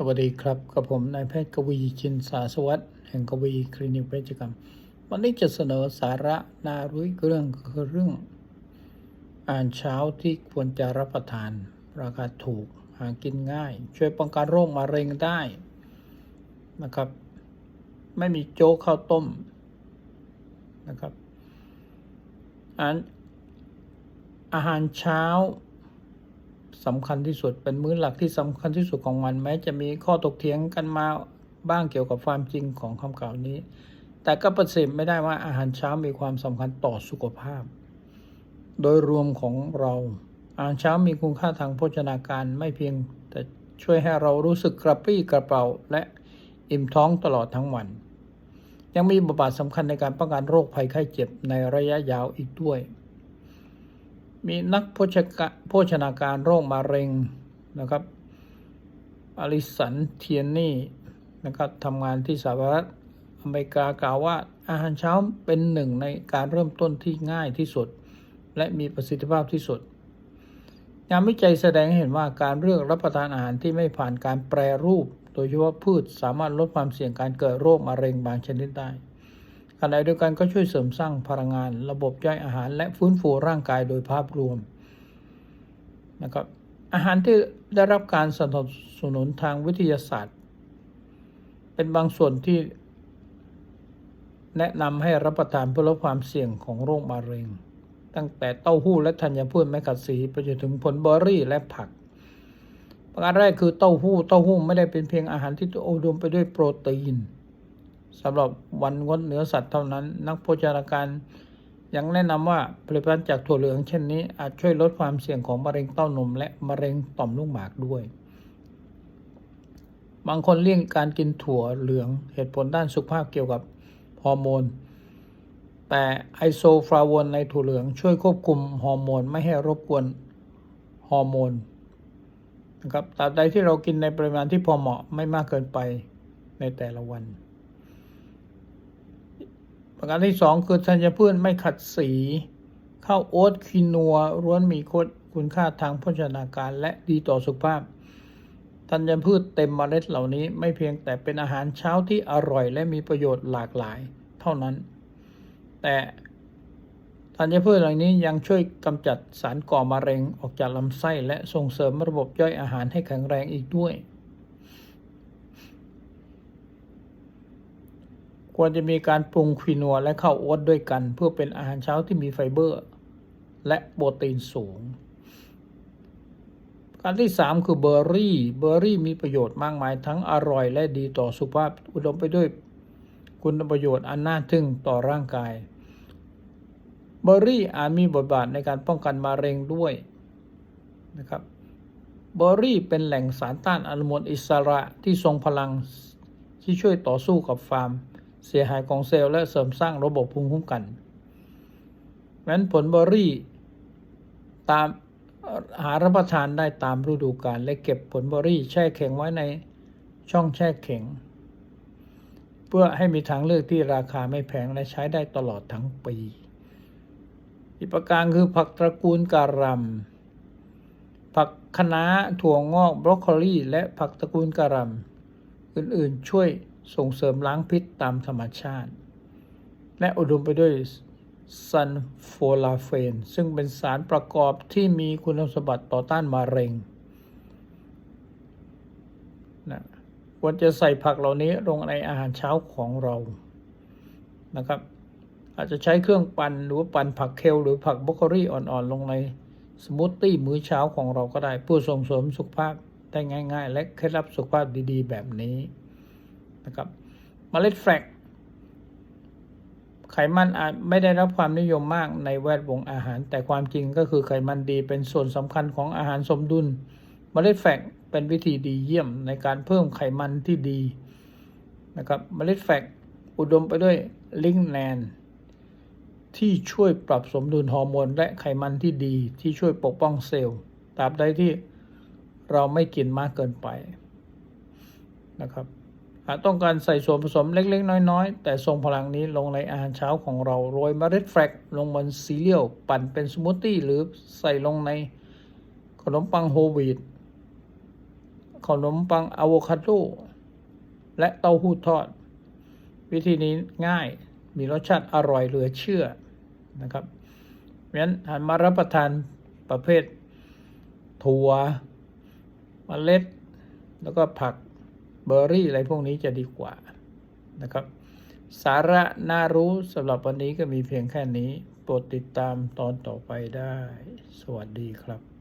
สวัสดีครับกับผมนายแพทย์กวีชินสาสวัสดิ์แห่งกวีคลินิกเวชกรรม วันนี้จะเสนอสาระนารุยเรื่องคือเรื่องอาหารเช้าที่ควรจะรับประทาน ราคาถูกหากินง่าย ช่วยป้องกันโรคมะเร็งได้นะครับ ไม่มีโจ๊กข้าวต้มนะครับอาหารอาหารเช้า สำคัญที่สุด เป็นมื้อหลักที่สำคัญที่สุดของมัน แม้จะมีข้อตกเถียงกันมาบ้างเกี่ยวกับความจริงของคำกล่าวนี้ แต่ก็ปฏิเสธไม่ได้ว่าอาหารเช้ามีความสำคัญต่อสุขภาพ โดยรวมของเราอาหารเช้ามีคุณค่าทางโภชนาการไม่เพียง แต่ช่วยให้เรารู้สึกกระปรี้กระเป๋าและอิ่มท้องตลอดทั้งวัน ยังมีบทบาทสำคัญในการป้องกันโรคภัยไข้เจ็บในระยะยาวอีกด้วย มีนักโภชกะโภชนาการโรคมะเร็งนะครับอลิสันเทียนนี่นะครับทำงานที่สหรัฐอเมริกากล่าวว่าอาหารเช้าเป็นหนึ่งในการเริ่มต้นที่ง่ายที่สุด และมีประสิทธิภาพที่สุดงานวิจัยแสดงให้เห็นว่าการเลือกรับประทานอาหารที่ไม่ผ่านการแปรรูป โดยเฉพาะพืชสามารถลดความเสี่ยงการเกิดโรคมะเร็งบางชนิดได้ ขณะเดียวกันก็ช่วยเสริมสร้างพลังงาน ระบบย่อยอาหารและฟื้นฟูร่างกายโดยภาพรวมนะครับอาหารที่ได้รับการสนับสนุนทางวิทยาศาสตร์ เป็นบางส่วนที่แนะนำให้รับประทานเพื่อลดความเสี่ยงของโรคมะเร็ง ตั้งแต่เต้าหู้และธัญพืชแมกกาซีไปจนถึงผลเบอร์รี่และผัก ประการแรกคือเต้าหู้ เต้าหู้ไม่ได้เป็นเพียงอาหารที่อุดมไปด้วยโปรตีน สำหรับวันงดเนื้อสัตว์เท่านั้น นักโภชนาการ ยังแนะนำว่าผลิตภัณฑ์จากถั่วเหลืองเช่นนี้อาจช่วยลดความเสี่ยงของมะเร็งเต้านม และมะเร็งต่อมลูกหมากด้วย บางคนเลี่ยงการกินถั่วเหลืองเหตุผลด้านสุขภาพเกี่ยวกับฮอร์โมน แต่ไอโซฟลาโวนในถั่วเหลืองช่วยควบคุมฮอร์โมนไม่ให้รบกวนฮอร์โมนนะครับตราบใดที่เรากินในปริมาณที่พอเหมาะไม่มากเกินไปในแต่ละวัน ประการที่สองคือธัญพืชไม่ขัดสีข้าวโอ๊ตคินัวร้วนมีคุณค่าทางโภชนาการและดีต่อสุขภาพธัญพืชเต็มเมล็ดเหล่านี้ไม่เพียงแต่เป็นอาหารเช้าที่อร่อยและมีประโยชน์หลากหลายเท่านั้น แต่ธัญพืชเหล่านี้ยังช่วยกำจัดสารก่อมะเร็งออกจากลำไส้และส่งเสริมระบบย่อยอาหารให้แข็งแรงอีกด้วย ควรจะมีการปรุงควินัวและข้าวโอ๊ตด้วยกัน เพื่อเป็นอาหารเช้าที่มีไฟเบอร์ และโปรตีนสูงการที่ 3 คือเบอร์รี่ เบอร์รี่มีประโยชน์มากมายทั้งอร่อยและดีต่อสุขภาพ อุดมไปด้วยคุณประโยชน์อันน่าทึ่งต่อร่างกาย เบอร์รี่อาจมีบทบาทในการป้องกันมะเร็งด้วยนะครับ เบอร์รี่เป็นแหล่งสารต้านอนุมูลอิสระที่ทรงพลังที่ช่วยต่อสู้กับฟาร์ม เสียหายของเซลล์และเสริมสร้างระบบภูมิคุ้มกันแม้นผลเบอร์รี่ตามหารับประทานได้ตามฤดูกาลและเก็บผลเบอร์รี่แช่แข็งไว้ในช่องแช่แข็ง เพื่อให้มีทางเลือกที่ราคาไม่แพงและใช้ได้ตลอดทั้งปี อีกประการคือผักตระกูลการำผักคะน้าถั่วงอกบรอกโคลีและผักตระกูลการำอื่นๆ ช่วย ส่งเสริมล้างพิษตามธรรมชาติ และอุดมไปด้วยซันโฟลาเฟน ซึ่งเป็นสารประกอบที่มีคุณสมบัติต่อต้านมะเร็งนะควรจะใส่ผักเหล่านี้ลงในอาหารเช้าของเรานะครับ อาจจะใช้เครื่องปั่นหรือปั่นผักเคลหรือผักบรอกโคลีอ่อนๆ ลงในสมูทตี้มื้อเช้าของเราก็ได้เพื่อส่งเสริมสุขภาพได้ง่าย ๆ และเคล็ดลับสุขภาพดีๆ แบบนี้ นะครับเมล็ดแฟลกไขมันอาจไม่ได้รับความนิยมมากในแวดวงอาหาร แต่ความจริงก็คือไขมันดีเป็นส่วนสำคัญของอาหารสมดุลเมล็ดแฟกเป็นวิธีดีเยี่ยมในการเพิ่มไขมันที่ดีนะครับเมล็ดแฟกอุดมไปด้วยลิงแนนที่ช่วยปรับสมดุลฮอร์โมนและไขมันที่ดีที่ช่วยปกป้องเซลล์ตราบใดที่เราไม่กินมากเกินไปนะครับ หากต้องการใส่ส่วนผสมเล็กๆ น้อยๆ แต่ทรงพลังนี้ลงในอาหารเช้าของเราโรยเมล็ดแฟลกลงบนซีเรียลปั่นเป็นสมูทตี้หรือใส่ลงในขนมปังโฮลวีตขนมปังอะโวคาโดและเต้าหู้ทอด วิธีนี้ง่ายมีรสชาติอร่อยเหลือเชื่อนะครับเพราะฉะนั้นหันมารับประทานประเภทถั่วเมล็ด แล้วก็ผัก เบอร์รี่อะไรพวกนี้จะดีกว่านะครับ สาระน่ารู้สำหรับวันนี้ก็มีเพียงแค่นี้ โปรดติดตามตอนต่อไปได้ สวัสดีครับ